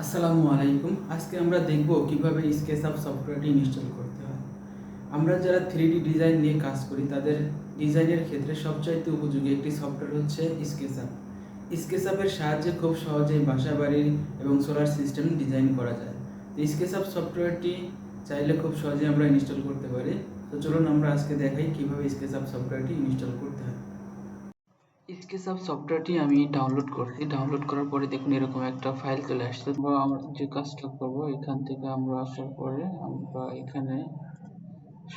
আসসালামু আলাইকুম। আজকে আমরা দেখব কীভাবে স্কেচআপ সফটওয়্যারটি ইনস্টল করতে হয়। আমরা যারা থ্রি ডিজাইন নিয়ে কাজ করি, তাদের ডিজাইনের ক্ষেত্রে সবচাইতে উপযোগী একটি সফটওয়্যার হচ্ছে স্কেচআপ স্কেচআপের সাহায্যে খুব সহজেই বাসা বাড়ি এবং সোলার সিস্টেম ডিজাইন করা যায়। তো স্কেচআপ সফটওয়্যারটি চাইলে খুব সহজেই আমরা ইনস্টল করতে পারি। তো চলুন আমরা আজকে দেখাই কীভাবে স্কেচআপ সফটওয়্যারটি ইনস্টল করতে হয়। স্কেচআপ সফটওয়্যারটি আমি ডাউনলোড করছি। ডাউনলোড করার পরে দেখুন এরকম একটা ফাইল চলে আসছে। আমরা যে কাজটা করব, এখান থেকে আমরা আসার পরে আমরা এখানে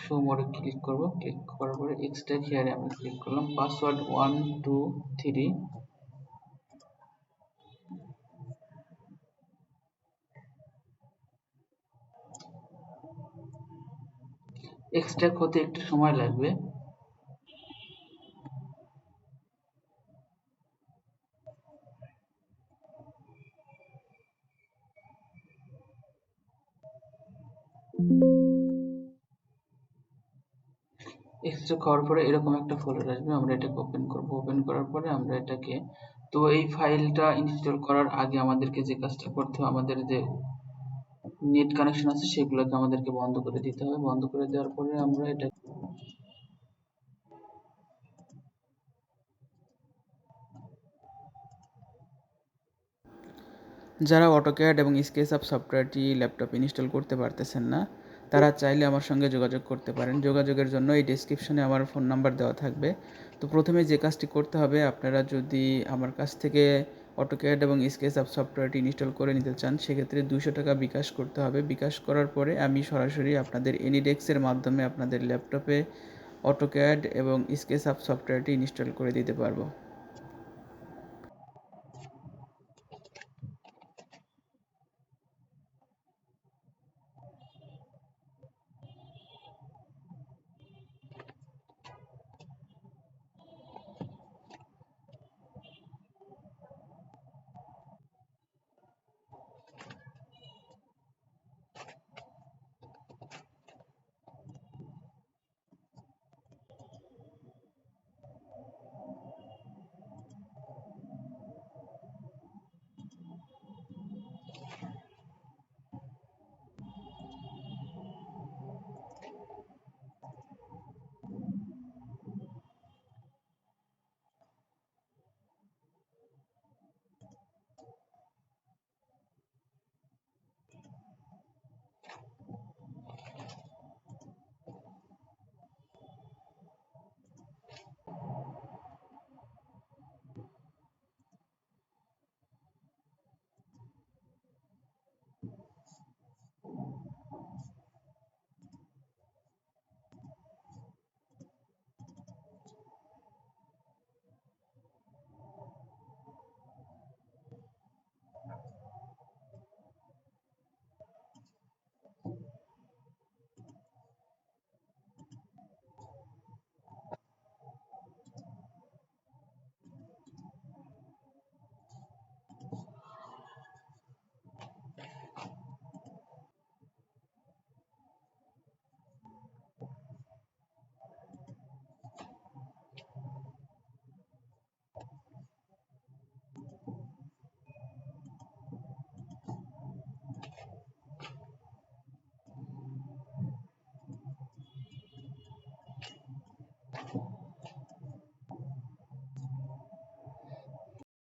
শো মোডে ক্লিক করব। ক্লিক করার পরে এক্সট্রা হেয়ারে আমি ক্লিক করলাম। Password one two three extract হতে একটু সময় লাগবে। এক্সট্রা করার পরে এরকম একটা ফোল্ডার আসবে, আমরা এটাকে ওপেন করব। ওপেন করার পরে আমরা এটাকে, তো এই ফাইলটা ইনস্টল করার আগে আমাদেরকে যে কাজটা করতে হবে, আমাদের যে নেট কানেকশন আছে, সেগুলোকে আমাদেরকে বন্ধ করে দিতে হবে। বন্ধ করে দেওয়ার পরে আমরা এটা যারা অটোক্যাড এবং স্কেচআপ সফটওয়্যারটি ল্যাপটপে ইনস্টল করতে পারতেছেন না, তারা চাইলে আমার সঙ্গে যোগাযোগ করতে পারেন। যোগাযোগের জন্য এই ডেসক্রিপশনে আমার ফোন নাম্বার দেওয়া থাকবে। তো প্রথমে যে কাজটি করতে হবে, আপনারা যদি আমার কাছ থেকে অটোক্যাড এবং স্কেচআপ সফটওয়্যারটি ইনস্টল করে নিতে চান, সেক্ষেত্রে দুশো টাকা বিকাশ করতে হবে। বিকাশ করার পরে আমি সরাসরি আপনাদের এনিডেক্সের মাধ্যমে আপনাদের ল্যাপটপে অটোক্যাড এবং স্কেচআপ সফটওয়্যারটি ইনস্টল করে দিতে পারব।